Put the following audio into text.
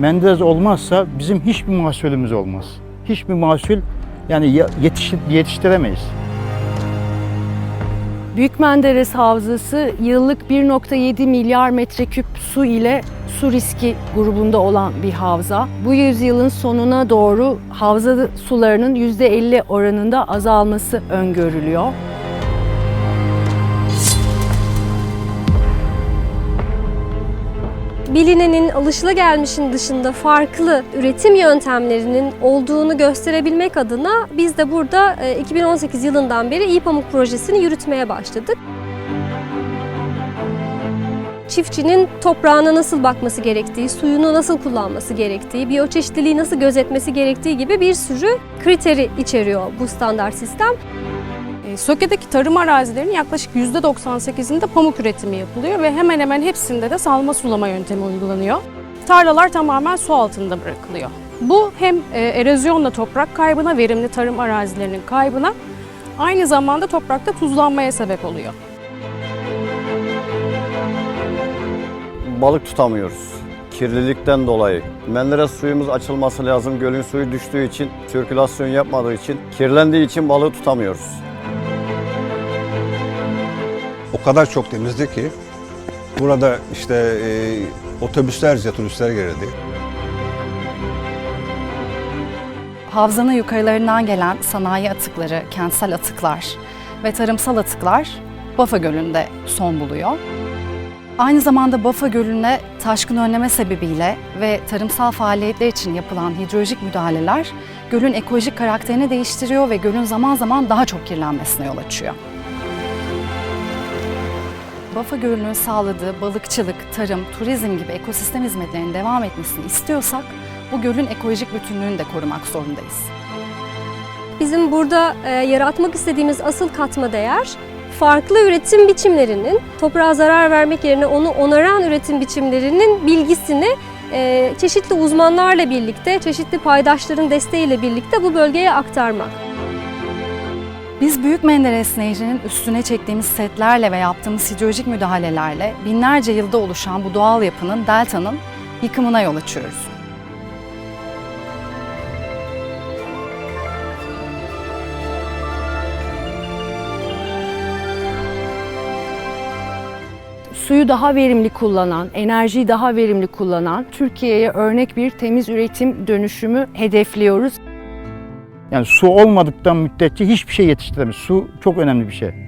Menderes olmazsa bizim hiçbir mahsulümüz olmaz. Hiçbir mahsul yani ya- yetiş, yetiştiremeyiz. Büyük Menderes Havzası yıllık 1.7 milyar metreküp su ile su riski grubunda olan bir havza. Bu yüzyılın sonuna doğru havza sularının %50 oranında azalması öngörülüyor. Bilinenin, alışılagelmişin dışında farklı üretim yöntemlerinin olduğunu gösterebilmek adına biz de burada e, 2018 yılından beri İyi Pamuk projesini yürütmeye başladık. Çiftçinin toprağına nasıl bakması gerektiği, suyunu nasıl kullanması gerektiği, biyoçeşitliliği nasıl gözetmesi gerektiği gibi bir sürü kriteri içeriyor bu standart sistem. E, Söke'deki tarım arazilerinin yaklaşık %98'inde pamuk üretimi yapılıyor ve hemen hemen hepsinde de salma sulama yöntemi uygulanıyor. Tarlalar tamamen su altında bırakılıyor. Bu hem e, erozyonla toprak kaybına, verimli tarım arazilerinin kaybına, aynı zamanda toprakta tuzlanmaya sebep oluyor. balık tutamıyoruz. Kirlilikten dolayı. Menderes suyumuz açılması lazım. Gölün suyu düştüğü için, sirkülasyon yapmadığı için, kirlendiği için balığı tutamıyoruz. Kadar çok temizdi ki burada işte e, otobüslerce turistler gelirdi. Havzanın yukarılarından gelen sanayi atıkları, kentsel atıklar ve tarımsal atıklar Bafa Gölü'nde son buluyor. Aynı zamanda Bafa Gölü'ne taşkın önleme sebebiyle ve tarımsal faaliyetler için yapılan hidrolojik müdahaleler gölün ekolojik karakterini değiştiriyor ve gölün zaman zaman daha çok kirlenmesine yol açıyor. Bafa Gölü'nün sağladığı balıkçılık, tarım, turizm gibi ekosistem hizmetlerinin devam etmesini istiyorsak bu gölün ekolojik bütünlüğünü de korumak zorundayız. Bizim burada e, yaratmak istediğimiz asıl katma değer farklı üretim biçimlerinin toprağa zarar vermek yerine onu onaran üretim biçimlerinin bilgisini e, çeşitli uzmanlarla birlikte, çeşitli paydaşların desteğiyle birlikte bu bölgeye aktarmak. Biz Büyük Menderes Nehri'nin üstüne çektiğimiz setlerle ve yaptığımız hidrolojik müdahalelerle binlerce yılda oluşan bu doğal yapının, deltanın yıkımına yol açıyoruz. Suyu daha verimli kullanan, enerjiyi daha verimli kullanan Türkiye'ye örnek bir temiz üretim dönüşümü hedefliyoruz. Yani su olmadıktan müddetçe hiçbir şey yetiştiremeyiz. Su çok önemli bir şey.